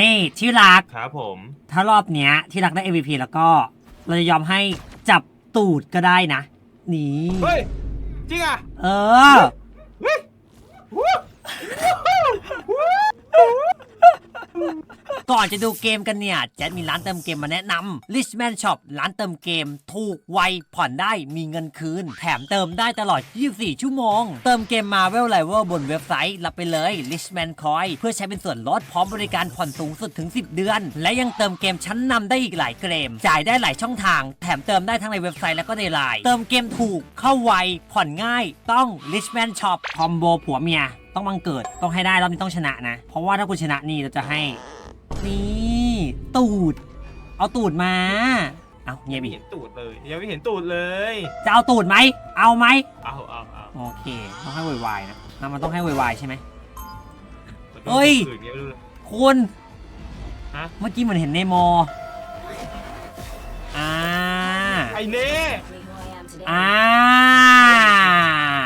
นี่ที่รัก ครับผม ถ้ารอบเนี้ยที่รักได้ MVP แล้วก็ เราจะยอมให้จับตูดก็ได้นะ นี่ เฮ้ย จริงอะเออ เฮ้ยวู้ ก่อนจะดูเกมกันเนี่ย แจ๊ดมีร้านเติมเกมมาแนะนำ Richman Shop ร้านเติมเกม ถูกไวผ่อนได้มีเงินคืน แถมเติมได้ตลอด 24 ชั่วโมง เติมเกม Marvel Rival บนเว็บไซต์ รับไปเลย Richman Coin เพื่อใช้เป็นส่วนลดพร้อมบริการผ่อนสูงสุดถึง 10 เดือน และยังเติมเกมชั้นนำได้อีกหลายเกม จ่ายได้หลายช่องทาง แถมเติมได้ทั้งในเว็บไซต์แล้วก็ในไลน์เติมเกมถูกเข้าไวผ่อนง่าย ต้อง Richman Shop คอมโบผัวเมียต้องบังเกิดต้องให้ได้รอบนี้ต้องชนะนะ เพราะว่าถ้าคุณชนะนี่เราจะให้ นี่ ตูด เอาตูดมา เอาเงียบไม่อีเห็กนตูดเลยยังไม่เห็นตูดเลยจะเอาตูดไหม เอาไหม เอาเอาเอาโอเค ต้องให้ไวๆนะนะมันต้องให้ไวๆใช่ไหมมันเฮ้ย ตูดอย่างเงี้ยไม่รู้เลย คุณฮะ เมื่อกี้เหมือนเห็นเนมอร์อ่า ไอ้เน่อ่า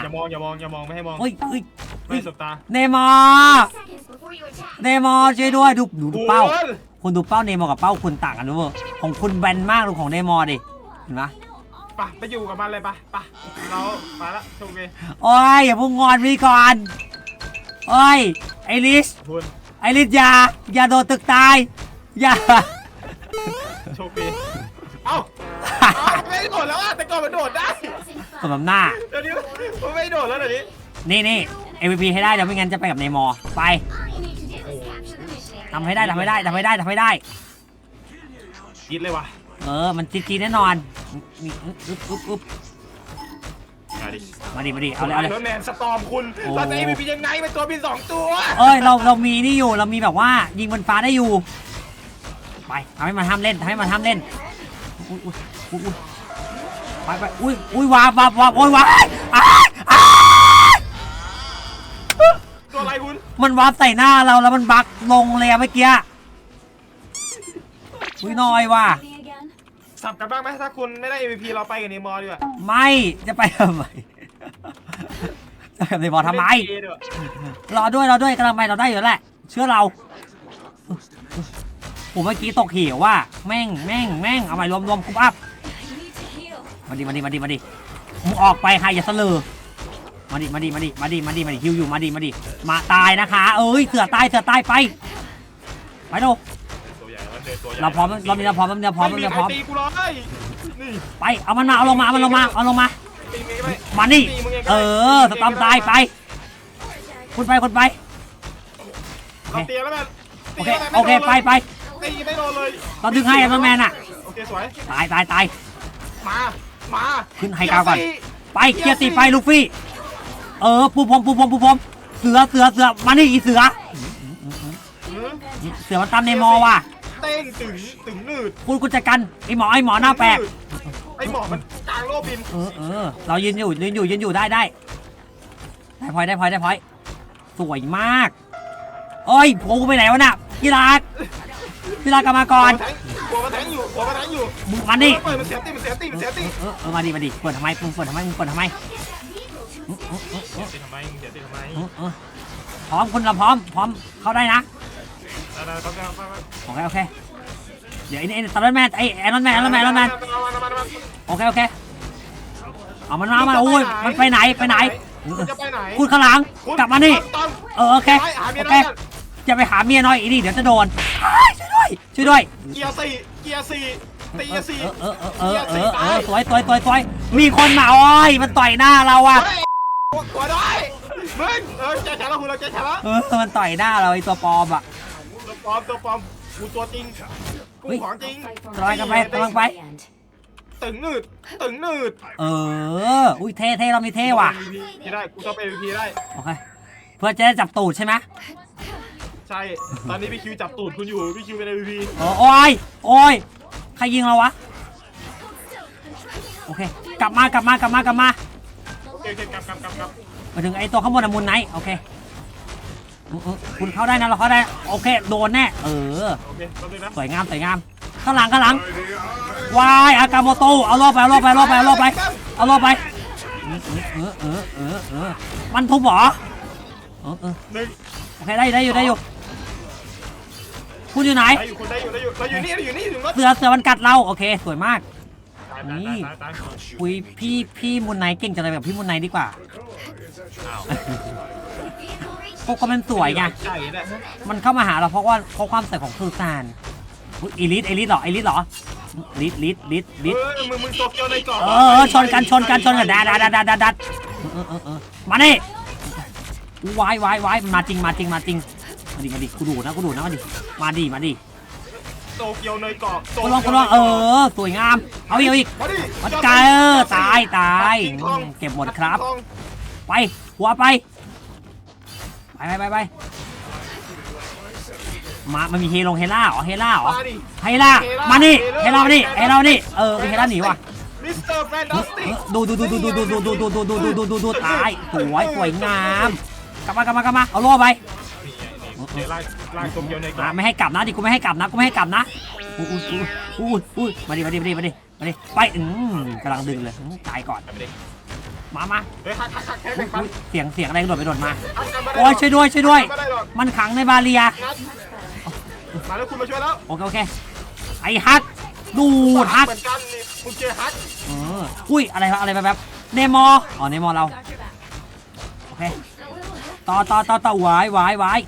อย่ามองอย่ามองอย่ามองไม่ให้มอง เฮ้ยเฮ้ย ไม่สบตาเนมอร์เนมอร์ช่วยด้วยดูดูดูเป้าโอ้ยคุณดูเป้าเนมอร์กับเป้าคุณต่างกันด้วยเวยของคุณแบนมากดูของเนมอร์ดิเห็นปะไปไปอยู่กับมันเลยไปไปเราไปละโชคดีโอ้ยอย่าเพุ่งงอนพี่ก่อนโอ้ยไอริสคุณไอริสอย่าอย่าโดดตึกตายอย่า โชคดีเอ้าเอาไม่โดดแล้วอะแต่ก่อนมันโดดได้สมน้ำหน้าเดี๋ยวนี้มันไม่โดดแล้วเดี๋ยวนี้ นี่นี่ MVP ให้ได้เดี๋ยวไม่งั้นจะไปกับเนมอร์ไปทำให้ได้ทำให้ได้ทำให้ได้ทำให้ได้คิดเลยว่ะเออ มันจีจีแน่นอนนี่อึ๊บอึ๊บอึ๊บอึ๊บมาดิมาดิมาดิเอาเลยเอาเลย รถแมนสตอมคุณโอ้ เราจะให้มียังไงเป็นตัวบินสองตัวเอ้ยเราเรามีนี่อยู่เรามีแบบว่ายิงบนฟ้าได้อยู่ ไปทำให้มันห้ามเล่นทำให้มันห้ามเล่นอุ้ยอุ้ยอุ้ยอุ้ยไปไปอุ้ยอุ้ยวาบวาบวาบโอ้ยวาบอ้าย มันวาบใส่หน้าเราแล้วมันบักลงเลยอะเมื่อกี้อุ้ยน้อยว่ะ สับกันบ้างไหมถ้าคุณไม่ได้ MVP เราไปกับเนมอร์ดีกว่าไม่จะไปทำไม จะไปบอลทำไม เล่นเกดีกว่ารอด้วยรอด้วยกำลังไปเราได้อยู่แล้วแหละ เชื่อเราผมเมื่อกี้ตกเหวว่าแม่งแม่งแม่งเอาไปรวมรวมคุปอัพ มาดิมาดิมาดิมาดิมึงออกไปใครอย่าเสลอ มาดิมาดิมาดิมาดิมาดิมาดิฮิวอยู่มาดิมาดิมาตายนะคะเอ้ยเสือตายเสือตายไปไปดูตัวใหญ่แล้วเดินตัวใหญ่เราพร้อมเรามีเราพร้อมเรามีเราพร้อมไม่เรามีมีใครพร้อมตีกูเลยนี่ไปเอามันมาเอาลงมาเอามันลงมาเอาลงมาตีมึงก็ไม่มานี่ตีมึงงก็เอไม่อสตอมตายไปคุณไปคุณไป เราตีแล้วแม่โอเคโอเคไปไปตีไม่โดนเลยเราดึงให้ไอรอนแมนอะโอเคสวยตายตายตายมามาขึ้นไฮกราวก่อนตีไปเกียร์ตีไปลูฟี่ เออปูพรมปูพรมปูพรมเสือเสือเสือมานี่อีเสือหือเสือมันตามในมอว่ะเต้งตึงตึงหนืดคุณกุญจัดกันไอหมอไอหมอหน้าแปลกไอหมอมันกลางโลกบินเออเออเรายืนอยู่ยืนอยู่ยืนอยู่ได้ได้ได้พลอยได้พลอยได้พลอยสวยมากเอ้ยโผล่ไปไหนวะน่ะกีฬากกีฬากลับมาก่อนหัวมันแทงอยู่หัวมันแทงอยู่มึงมานี่เปิดมันเสียตีมันเสียตีมันเสียตีเออเออมาดิมาดิเปิดทำไมมึงเปิดทำไมมึงเปิดทำไม เออเออเออเออเสียทำไมเสียตีทำไมพร้อมคุณเราพร้อม พร้อมเข้าได้นะอะไรๆต้องการต้องการโอเคโอเคเดี๋ยวไอ้นี่ไอ้ตอนแมนไอ้ไอ้นอนแมนไอ้นอนแมนไอ้นอนแมนโอเคโอเคเอามันมามาโอ้ยมันไปไหนไปไหนเออจะไปไหนคุณข้างหลังกลับมานี่เออโอเคโอเคอยกันจะไปหาเมียน้อยอีนี่เดี๋ยวจะโดนช่วยด้วยช่วยด้วยเกียร์สี่เกียร์สี่ตีเกียร์สี่เออเออเออเออเออเออสวยสวยสวยสวยมีคนมาอ้อยมันต่อยหน้าเราอะ หัวได้มึงเออแกแฉแล้วคุณเราแกแฉแล้วเออมันต่อยหน้าเราไอ้ตัวปลอมอะ ตัวปลอมตัวปลอมกูตัวจริงกูเฮ้ยของจริงกำลังกันไปกำลังไป ตึงหนืดตึงหนืดเออ อุ้ยเท่เท่เรามีเท่ว่ะที่ได้กูชอบ MVP ได้โอเคเพื่อจะได้จับตูดใช่ไหมใช่ตอนนี้พี่คิวจับตูดคุณอยู่พี่คิวเป็น MVP เออโอ้ยโอ้ยใครยิงเราวะโอเค กลับมากลับมากลับมากลับมาโอ เคโอเคกลับกลับกลับกลับมาถึงไอ้ตัวข้างบนอะมุนไนท์โอเคเออเออคุณเข้าได้นะเราเข้าได้โอเคโดนแน่เออ โอเคแป๊บนึงนะสวยงามสวยงามข้างหลังข้างหลังวายอากาโมโตเอารอบไปเอารอบไปเอารอบไปเอารอบไปเอารอบไปเออเออเออเออเออมันทุบเหรอเออเออหนึ่งโอเคได้อยู่ได้อยู่ได้อยู่คุณอยู่ไหน ได้อยู่คุณได้อยู่ได้อยู่เราอยู่นี่เราอยู่นี่อยู่รถเสือเสือมันกัดเราโอเคสวยมาก ตายตายตายตายคุยพี่พี่มุนไนท์เก่งจังเลยแบบพี่มุนไนท์ดีกว่าอ้าวพวกก็มันสวยไงใช่แหละมันเข้ามาหาเราเพราะว่าเพราะความสวยของซูซานอุ๊ยอีลิทอีลิทเหรออีลิทเหรอลิทลิทลิทเอลิทอมึงมึงโตเกียวในกรอบเออเออชนกันชนกันชนกันดัดดัดดัดดัดดัดเออเออเออมาดิวายวายวายมาจริงมาจริงมาจริงมาดิมาดิกูดูนะกูดูนะมาดิมาดิมาดิ โตเกียวในกรอบกูลองกูลองเออ สวยงาม เอาอีกเอาอีกมาดิมันกายเออตายตายอืมเก็บหมดครับทองไปหัวไป ไปไปไปไปมามันมีเฮลงเฮล่าเหรอเฮล่าเหรอมาดิ เฮล่ามานี่เฮล่ามานี่เฮล่ามานี่เออเฮล่าหนีว่ะ มิสเตอร์แฟนตาสติเอกอดูดูดูดูดูดูดูดูดูดูดูดูดูดูตายสวยสวยงามกลับมากลับมากลับมาเอาโล่ไป เดี๋ยวไล่ ไล่โตเกียวในกรอมาบไม่ให้กลับนะดิกูไม่ให้กลับนะกูไม่ให้กลับนะอุ้ยอุ้ยอุ้ยอุ้ยมาดิมาดิมาดิมาดิมาดิไปอืมกำลังดึงเลยอืมตายก่อนไปดิมามาเฮ้ยฮักฮักฮักแค่อุ๊แบ่ยงปันอุ๊ยเสียงเสียงอะไรกระโดดไปโดดมาฮักกันไม่ได้โอ้ยช่วยด้วยช่วยด้วย ไม่ได้หรอกมันขังในบาเรียงัดมาแล้วคุณมาช่วยแล้วโอเคโอเคไอ้ฮักดูดฮักเหมือนกันนี่คุณเจอฮักเอออุ้ยอะไรวะอะไรแบบแบบเนมออ๋อเนมอเราโอเคต่อต่อต่อต่อหวายวายวาย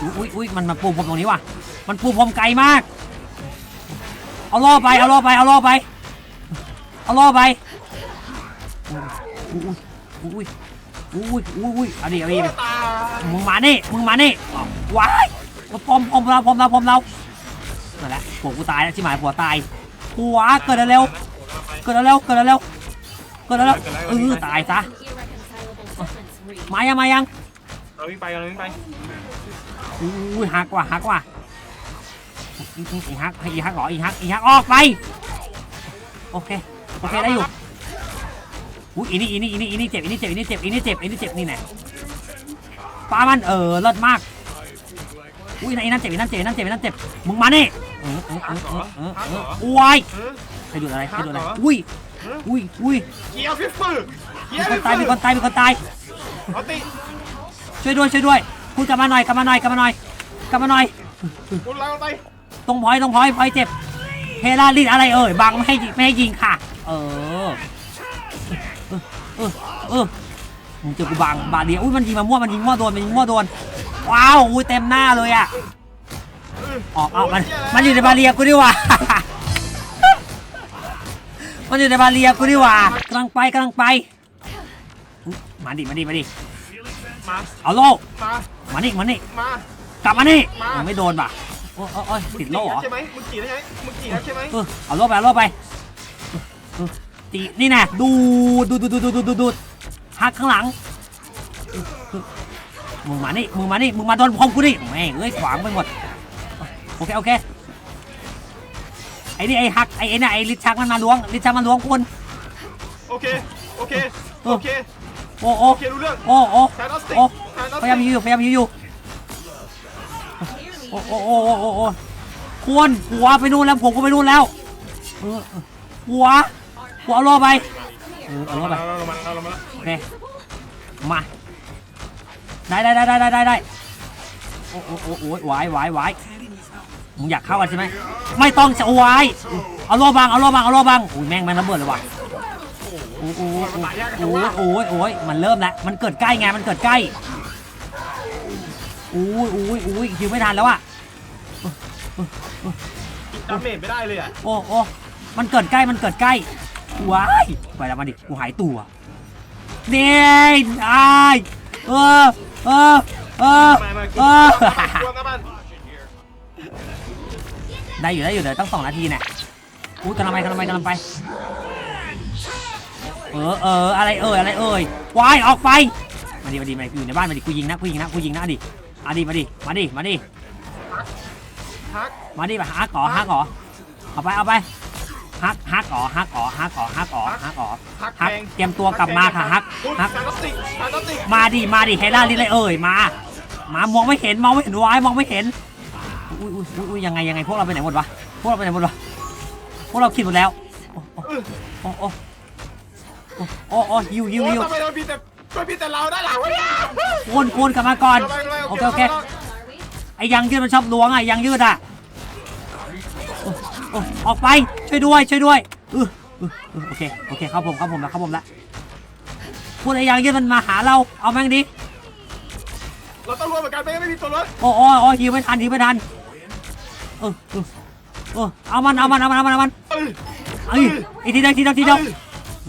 อุ้ยอุ้ยอุ้ยมันมาปูพรมตรงนี้ว่ะ มันปูพรมไกลมาก เอาล่อไปเอาล่อไปเอาล่อไป เอาล่อไปอุ้ยอุ้ยอุ้ยอุ้ยอุ้ยอุ้ยเอันนี้อันนี้ตามึงมานี่มึงมานี่อ้าวว้ายพรมพรมเราพรมเราพรมเรานั่นแหละผัวกูตายแล้วชิบหายผัวตายผัวเกิดอะไรเร็วเกิดอะไรเร็วเกิดอะไรเร็วเกิดอะไรเร็วเออตายซะมายังมายังเราวิ่งไปเราวิ่งไป อุ้ยหักว่ะหักว่ะอีอีอีหักให้อีหักเหรออีหักอีหักออกไปโอเคโอเคได้อยู่อุ้ยอีนี่อีนี่อีนี่อีนี่เจ็บอีนี่เจ็บอีนี่เจ็บอีนี่เจ็บอีนี่เจ็บนี่แน่ปามันเออเลิศมากอุ้ยไอ้นั่นเจ็บไอ้นั่นเจ็บไอ้นั่นเจ็บไอ้นั่นเจ็บมึงมานี่เออเออเออเออเออเอออวยเออใครดูดอะไรใครดูดอะไรอุ้ยอุ้ยอุ้ยเกียร์ฟิฟฟืเกียมีร์คนตายมีคนตายมีคนตายเอาติช่วยด้วยช่วยด้วย พูดกลับมาหน่อยกลับมาหน่อยกลับมาหน่อยกลับมาหน่อย คุณเราไปตรงพอยตรงพอยพอยเจ็บเฮลาลินอะไรเอ่ยบังไม่ให้ยิงไม่ให้ยิงค่ะเออเออเออเออมึงเจอกูบังบาดเดียวอุ้ยมันยิงมามั่วมันยิงมั่วโดนมันยิงมั่วโดนว้าวอุ้ยเต็มหน้าเลยอะออกเอามันมันอยู่ในบาเรียกูดีกว่า มันอยู่ในบาเรียกูดีกว่ากำลังไปกำลังไปอุ๊ยมาดิมาดิมาดิมาเอาโลก มานี่มานี่มากลับมานี่ยังไม่โดนป่ะโอ้ยติดโล่เหรอ ใช่ไหมมึงขี่แล้วใช่ไหมมึงขี่แล้ใช่ไหมเออเอาโล่ไปเอโล่ไปตีนี่นะดูดดูดดูดดูดดูดดูดหักข้างหลังมึงมานี่มึงมานี่มึงมาโดนพรมกูดิแม่งเอ้ยขวางไปหมดโอเคโอเคไอ้นี่ไอ้ฮักไอ้ไอ้น่ะไอ้ลิชชักมันมาล้วงลิชชักมันล้วงคุณโอเค โอเค โอเค โอ้โอโอเครู้เรื่อง โอ้โโอ้ พยายามติกยิงอยู่พยายามยิงอยู่โอ้โอ้โอ้โอ้โอ้โอ้ควรหัวไปนู่นแล้วผมก็ไปนู่นแล้วเออเออหัวหัวเอาล่อไปเออเอาล่อไปเราเรามาเราเรามาโอเคมาได้ได้ได้ได้ได้ได้ได้โอ้โอ้โอ้โอ้ยไหวไหวไหวมึงอยากเข้ากันใช่ไหมไม่ต้องจะไหวเอาล่อบังเอาล่อบังเอาล่อบังอุ้ยแม่งมันระเบิดเลยว่ะโอ้โหโอ้โหโอ้ยโอ้ยมันเริ่มแล้วมันเกิดใกล้ไงมันเกิดใกล้ อุ้ยอุ้ยอุ้ยคิวไม่ทันแล้วอะดาเมจไม่ได้เลยอะโอ้โอ้มันเกิดใกล้มันเกิดใกล้ว้ายไปแล้วมาดิกูหายตัวเนี่ยไอ้ายเออเออเออมามาเออกวนกันมันได้อยู่ได้อยู่เดี๋ยวตั้งสองนาทีเนี่ยอุ้ยกำลังไปกำลังไปกำลังไปเออเอออะไรเอ่ยอะไรเอ่ยวายออกไปมาดิมาดิมาดิกูอยู่ในบ้านมาดิกูยิงนะกูยิงนะกูยิงนะดิ มาดิมาดิมาดิมาดิฮักมาดิมาฮักก่อฮักก่อเอาไปเอาไปฮักฮักก่อฮักก่อฮักก่อฮักก่อฮักก่อฮักฮักแพงเตรียมตัวกลับมาค่ะฮักคุณฮักแฟนตาสติกแฟนตาสติกมาดิมาดิเฮล่าลิเลยเอ่ยมามามองไม่เห็นมองไม่เห็นวายมองไม่เห็นอุ้ยอุ้ยอุ้ยอุ้ยยังไงยังไงพวกเราไปไหนหมดวะพวกเราไปไหนหมดวะพวกเราคิดหมดแล้วโอ้โอ้โอ้โอ้โอ้โอ้ยิวยิวโอ้ยิว ทำไมเราพี่แต่ไม่พี่แต่เราด้านหลังวะเนี่ยวนวนกลับมาก่อน โอเคโอเคไอ้ยางยืดมันชอบล้วงอะยางยืดอะโอ้โอ้ออกไปช่วยด้วยช่วยด้วยเออเออเออโอเคโอเคเข้าผมเข้าผมแล้วเข้าผมแล้วพูดไอ้ยางยืดมันมาหาเราเอาแม่งดิเราต้องรวมเหมือนกันไม่งั้นไม่มีตัวรถโอ้โอ้โอ้ยิงไม่ทันยิงไม่ทันเออเออเออเอามันเอามันเอามันเอามันเอามันเอ้ยเอ้ยอีกทีเดียวทีเดียวทีเดียว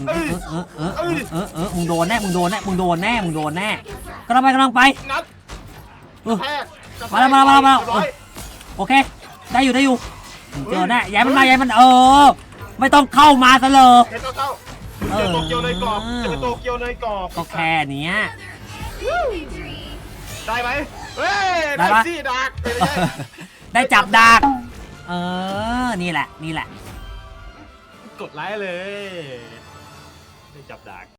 เอ้ยเออเออเออเออเออเออมึงโดนแน่มึงโดนแน่มึงโดนแน่มึงโดนแน่กำลังไปกำลังไปนัดเออแทกมาแล้วมาแล้วมาแล้วมาแล้วเรียบร้อยโอเค ได้อยู่ได้อยู่เจอแน่ย้ายมันมาย้ายมันเออ ไม่ต้องเข้ามาซะเลยเห็นเข้าๆเจอโตเกียวเนยกรอบเจอโตเกียวเนยกรอบก็แค่เนี้ย ได้ไหมเฮ้ยได้ได้ปะ สิดักไม่ได้ได้จับดากเออ นี่แหละ นี่แหละ กดไลค์เลยได้ จับดัก